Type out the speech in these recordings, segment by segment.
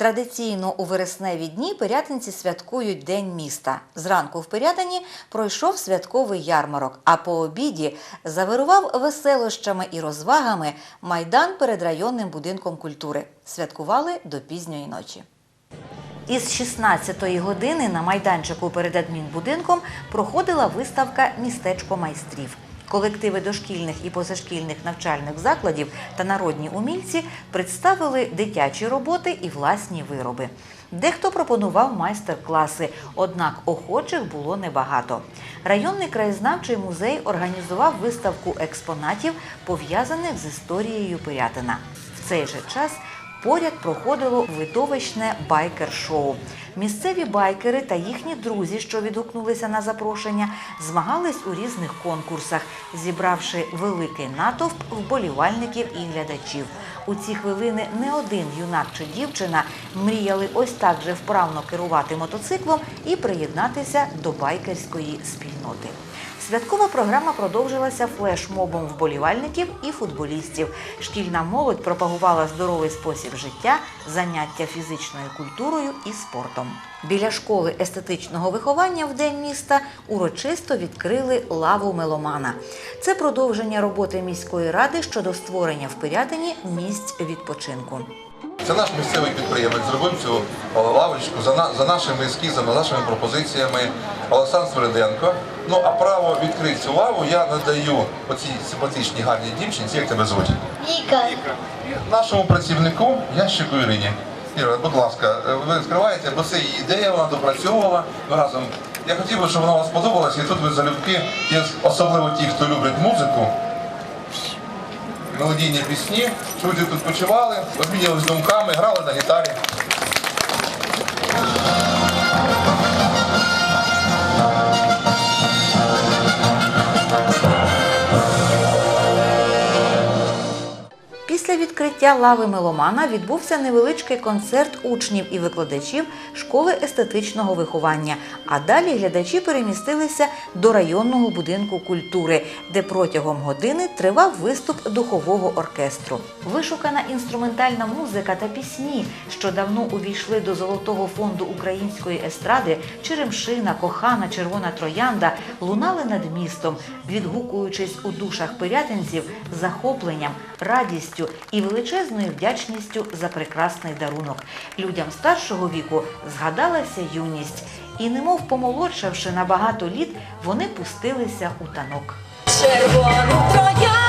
Традиційно у вересневі дні пирятинці святкують День міста. Зранку в Пирятині пройшов святковий ярмарок, а по обіді завирував веселощами і розвагами майдан перед районним будинком культури. Святкували до пізньої ночі. Із 16-ї години на майданчику перед адмінбудинком проходила виставка Містечко майстрів. Колективи дошкільних і позашкільних навчальних закладів та народні умільці представили дитячі роботи і власні вироби. Дехто пропонував майстер-класи, однак охочих було небагато. Районний краєзнавчий музей організував виставку експонатів, пов'язаних з історією Пирятина. В цей же час Поряд проходило видовищне байкер-шоу. Місцеві байкери та їхні друзі, що відгукнулися на запрошення, змагались у різних конкурсах, зібравши великий натовп вболівальників і глядачів. У ці хвилини не один юнак чи дівчина мріяли ось так же вправно керувати мотоциклом і приєднатися до байкерської спільноти. Святкова програма продовжилася флешмобом вболівальників і футболістів. Шкільна молодь пропагувала здоровий спосіб життя, заняття фізичною культурою і спортом. Біля школи естетичного виховання в день міста урочисто відкрили лаву меломана. Це продовження роботи міської ради щодо створення в Пирятині місць відпочинку. Це наш місцевий підприємець зробив цю лавочку за, на- за нашими ескізами, за нашими пропозиціями Олександр Смириденко. Ну а право відкрити цю лаву я надаю оцій симпатичній гарній дівчинці, як тебе звуть? Віка. Нашому працівнику Ящику Ірині. Іра, будь ласка, е, ви відкриваєте, бо це її ідея, вона допрацьовувала разом. Я хотів би, щоб вона вам сподобалась, і тут ви залюбки, є особливо ті, хто люблять музику, мелодійні пісні, люди тут почували, обмінювалися думками, грали на гітарі. Відкриття лави меломана відбувся невеличкий концерт учнів і викладачів школи естетичного виховання. А далі глядачі перемістилися до районного будинку культури, де протягом години тривав виступ духового оркестру. Вишукана інструментальна музика та пісні, що давно увійшли до золотого фонду української естради Черемшина, кохана, червона троянда, лунали над містом, відгукуючись у душах пирятинців захопленням, радістю і величезною вдячністю за прекрасний дарунок. Людям старшого віку згадалася юність, і, немов помолодшавши на багато літ, вони пустилися у танок. Червону троянду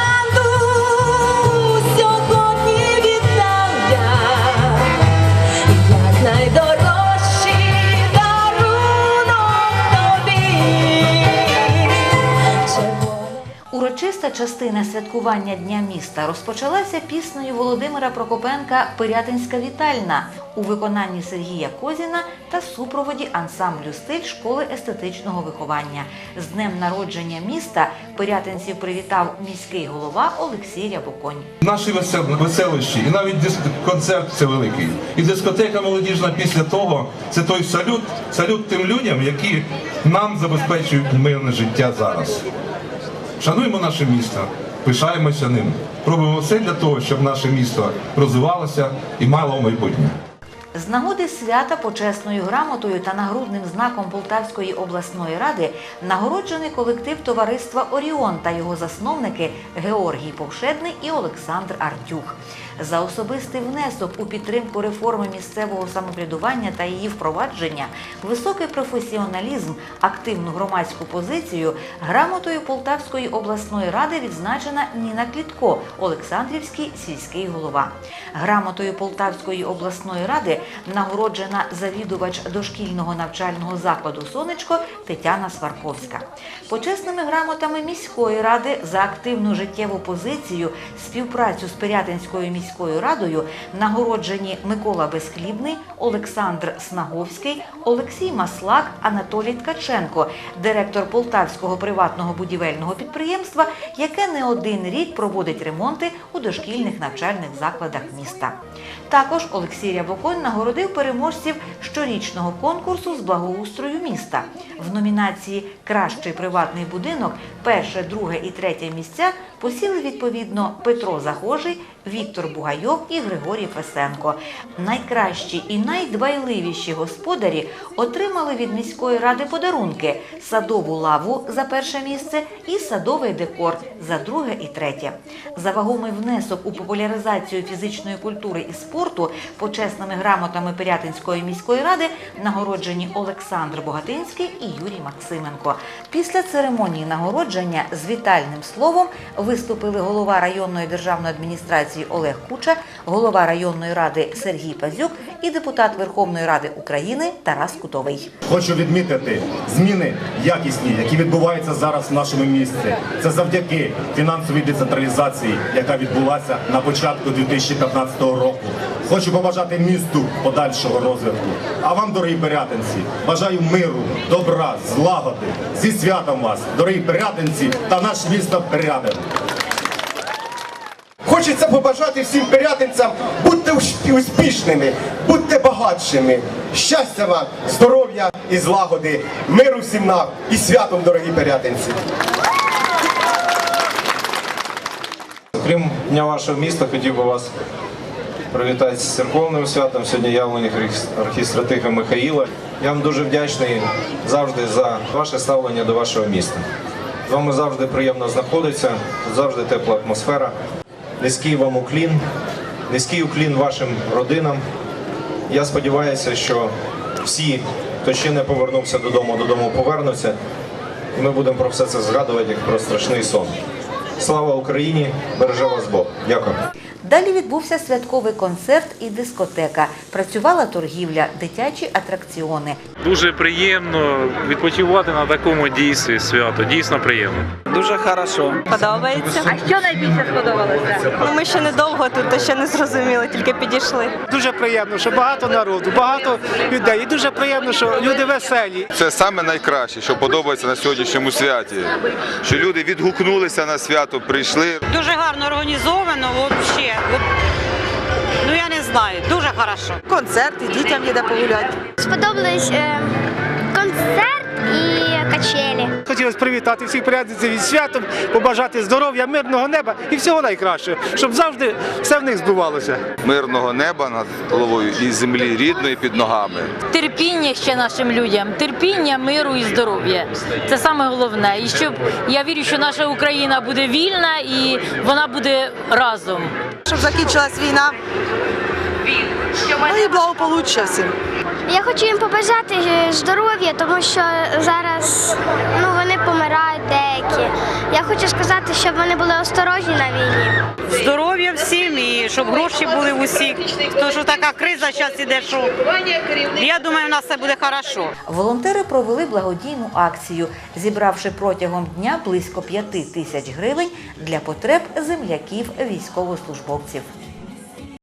Урочиста частина святкування Дня міста розпочалася піснею Володимира Прокопенка Пирятинська вітальна у виконанні Сергія Козіна та супроводі ансамблю стиль школи естетичного виховання. З днем народження міста пирятинців привітав міський голова Олексій Рябоконь. Наші весел- веселищі, і навіть концерт це великий. І дискотека молодіжна після того це той салют, салют тим людям, які нам забезпечують мирне життя зараз. Шануємо наше місто, пишаємося ним. Робимо все для того, щоб наше місто розвивалося і мало майбутнє. З нагоди свята почесною грамотою та нагрудним знаком Полтавської обласної ради нагороджений колектив товариства Оріон та його засновники Георгій Повшедний і Олександр Артюх. За особистий внесок у підтримку реформи місцевого самоврядування та її впровадження, високий професіоналізм, активну громадську позицію грамотою Полтавської обласної ради відзначена Ніна Клітко, Олександрівський сільський голова. Грамотою Полтавської обласної ради нагороджена завідувач дошкільного навчального закладу Сонечко Тетяна Сварковська. Почесними грамотами міської ради за активну життєву позицію, співпрацю з Пирятинською міською радою нагороджені Микола Безхлібний, Олександр Снаговський, Олексій Маслак, Анатолій Ткаченко, директор Полтавського приватного будівельного підприємства, яке не один рік проводить ремонти у дошкільних навчальних закладах міста. Також Олексій Рябоконь нагородив переможців щорічного конкурсу з благоустрою міста. В номінації Кращий приватний будинок перше, друге і третє місця посіли відповідно Петро Загожий, Віктор Бугайов і Григорій Фесенко. Найкращі і найдбайливіші господарі отримали від міської ради подарунки: садову лаву за перше місце і садовий декор за друге і третє. За вагомий внесок у популяризацію фізичної культури і спорту почесними грамотами Пирятинської міської ради нагороджені Олександр Богатинський і Юрій Максименко. Після церемонії нагородження з вітальним словом виступили голова районної державної адміністрації Олег Куча, голова районної ради Сергій Пазюк і депутат Верховної Ради України Тарас Кутовий. Хочу відмітити зміни якісні, які відбуваються зараз в нашому місті. Це завдяки фінансовій децентралізації, яка відбулася на початку 2015 року. Хочу побажати місту подальшого розвитку. А вам, дорогі порятинці, бажаю миру, добра, злагоди. Зі святом вас, дорогі порятинці та наше місто Пирятин. Хочеться побажати всім пирятинцям, будьте успішними, будьте багатшими. Щастя вам, здоров'я і злагоди, миру всім нам і святом, дорогі пирятинці. Крім Дня вашого міста, хотів би вас привітати з церковним святом. Сьогодні явлення архі- архістратига Михаїла. Я вам дуже вдячний завжди за ваше ставлення до вашого міста. З вами завжди приємно знаходитися, тут завжди тепла атмосфера. Низький вам уклін, низький уклін вашим родинам. Я сподіваюся, що всі, хто ще не повернувся додому, додому повернуться. І ми будемо про все це згадувати як про страшний сон. Слава Україні! Береже вас Бог! Дякую. Далі відбувся святковий концерт і дискотека. Працювала торгівля, дитячі атракціони. Дуже приємно відпочивати на такому дійстві свято. Дійсно приємно. Дуже хорошо. Подобається. А що найбільше сподобалося? Ну ми ще недовго тут, то ще не зрозуміли, тільки підійшли. Дуже приємно, що багато народу, багато людей. І дуже приємно, що люди веселі. Це саме найкраще, що подобається на сьогоднішньому святі. Що люди відгукнулися на свято, прийшли. Дуже гарно організовано, взагалі. Ну я не знаю, дуже хорошо. Концерт і дітям є де погуляти. Сподобались е, концерт і качелі. Хотілося привітати всіх порядниців із святом, побажати здоров'я, мирного неба і всього найкращого, щоб завжди все в них збувалося. Мирного неба над головою і землі рідної під ногами. Терпіння ще нашим людям, терпіння, миру і здоров'я. Це саме головне. І щоб я вірю, що наша Україна буде вільна і вона буде разом. Щоб закінчилась війна. Ну і благополуччя всім. Я хочу їм побажати е, здоров'я, тому що зараз ну, вони помирають деякі. Я хочу сказати, щоб вони були осторожні на війні. Здоров'я всім і щоб гроші були в усіх. Тому що така криза зараз іде, що я думаю, у нас все буде хорошо. Волонтери провели благодійну акцію, зібравши протягом дня близько п'яти тисяч гривень для потреб земляків військовослужбовців.